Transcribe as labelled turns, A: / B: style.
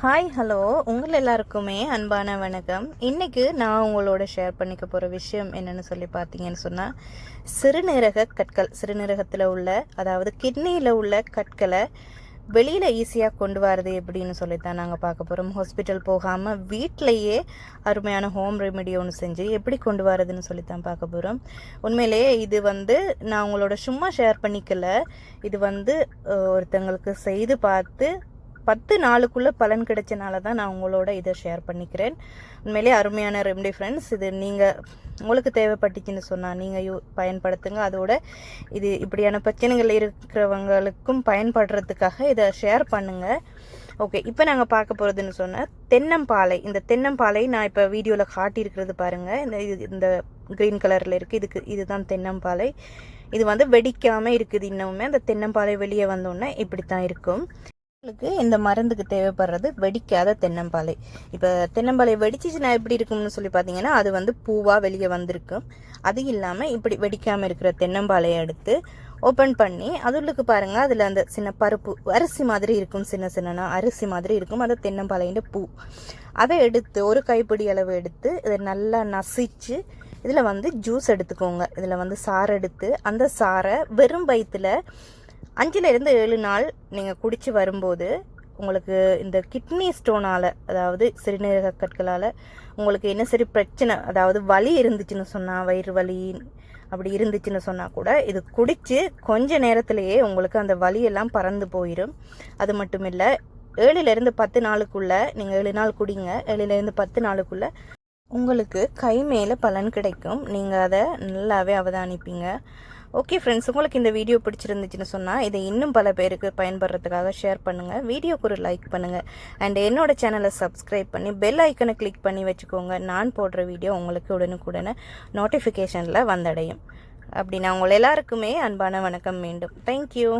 A: Hi hello உங்கள் எல்லாருக்குமே அன்பான வணக்கம். இன்றைக்கு நான் உங்களோட ஷேர் பண்ணிக்க போகிற விஷயம் என்னென்னு சொல்லி பார்த்தீங்கன்னு சொன்னால் சிறுநீரக கற்கள் சிறுநீரகத்தில் உள்ள அதாவது கிட்னியில் உள்ள கற்களை வெளியில் ஈஸியாக கொண்டு வரது எப்படின்னு சொல்லித்தான் நாங்கள் பார்க்க போகிறோம் ஹாஸ்பிட்டல் போகாமல் வீட்டிலையே அருமையான ஹோம் ரெமெடி ஒன்று செஞ்சு எப்படி கொண்டு வரதுன்னு சொல்லித்தான் பார்க்க போகிறோம் உண்மையிலேயே இது வந்து நான் உங்களோட சும்மா ஷேர் பண்ணிக்கல. இது வந்து ஒருத்தங்களுக்கு செய்து பார்த்து பத்து நாளுக்குள்ளே பலன் கிடைச்சனால தான் நான் உங்களோட இதை ஷேர் பண்ணிக்கிறேன். உண்மையிலேயே அருமையான ரெமெடி ஃப்ரெண்ட்ஸ் இது நீங்கள் உங்களுக்கு தேவைப்பட்டுச்சுன்னு சொன்னால் நீங்கள் யூ பயன்படுத்துங்க. அதோட இது இப்படியான பிரச்சனைகள் இருக்கிறவங்களுக்கும் பயன்படுறதுக்காக இதை ஷேர் பண்ணுங்கள் ஓகே இப்போ நாங்கள் பார்க்க போகிறதுன்னு சொன்னால் தென்னம்பாலை. இந்த தென்னம்பாலை நான் இப்போ வீடியோவில் காட்டியிருக்கிறது பாருங்கள் இந்த இது இந்த க்ரீன் கலரில் இருக்குது இதுக்கு இதுதான் தென்னம்பாலை. இது வந்து வெடிக்காமல் இருக்குது. இன்னமுமே அந்த தென்னம்பாலை வெளியே வந்தோடனே இப்படி தான் இருக்கும். உங்களுக்கு இந்த மருந்துக்கு தேவைப்படுறது வெடிக்காத தென்னம்பாலை. இப்போ தென்னம்பாலை வெடிச்சிச்சுன்னா எப்படி இருக்கும்னு சொல்லி பார்த்தீங்கன்னா அது வந்து பூவாக வெளியே வந்திருக்கும். அது இல்லாமல் இப்படி வெடிக்காமல் இருக்கிற தென்னம்பாலையை எடுத்து ஓப்பன் பண்ணி அதுளுக்கு பாருங்கள் அதில் அந்த சின்ன பருப்பு அரிசி மாதிரி இருக்கும் சின்ன சின்னனா அரிசி மாதிரி இருக்கும் அது தென்னம்பாலையின் பூ. அதை எடுத்து ஒரு கைப்பிடி அளவு எடுத்து இதை நல்லா நசிச்சு இதில் வந்து ஜூஸ் எடுத்துக்கோங்க. இதில் வந்து சாறு எடுத்து அந்த சாறை வெறும் வயிற்றுல அஞ்சுலேருந்து ஏழு நாள் நீங்கள் குடித்து வரும்போது உங்களுக்கு இந்த கிட்னி ஸ்டோனால் அதாவது சிறுநீரக கற்களால் உங்களுக்கு என்ன சரி பிரச்சனை அதாவது வலி இருந்துச்சுன்னு சொன்னால் வயிறு வலி அப்படி இருந்துச்சுன்னு சொன்னால் கூட இது குடித்து கொஞ்ச நேரத்திலேயே உங்களுக்கு அந்த வலியெல்லாம் பறந்து போயிடும் அது மட்டும் இல்லை ஏழுலேருந்து பத்து நாளுக்குள்ளே நீங்கள் ஏழு நாள் குடிங்க ஏழுலேருந்து பத்து நாளுக்குள்ளே உங்களுக்கு கை மேலே பலன் கிடைக்கும். நீங்கள் அதை நல்லாவே அவதானிப்பீங்க. ஓகே ஃப்ரெண்ட்ஸ் உங்களுக்கு இந்த வீடியோ பிடிச்சிருந்துச்சுன்னு சொன்னால் இதை இன்னும் பல பேருக்கு பயன்படுறதுக்காக ஷேர் பண்ணுங்கள் வீடியோக்கு ஒரு லைக் பண்ணுங்கள் அண்ட் என்னோட சேனலை சப்ஸ்கிரைப் பண்ணி பெல் ஐக்கனை கிளிக் பண்ணி வச்சுக்கோங்க. நான் போடுற வீடியோ உங்களுக்கு உடனுக்குடனே நோட்டிஃபிகேஷனில் வந்தடையும். அப்படி நான் உங்கள் எல்லாருக்குமே அன்பான வணக்கம் மீண்டும். தேங்க்யூ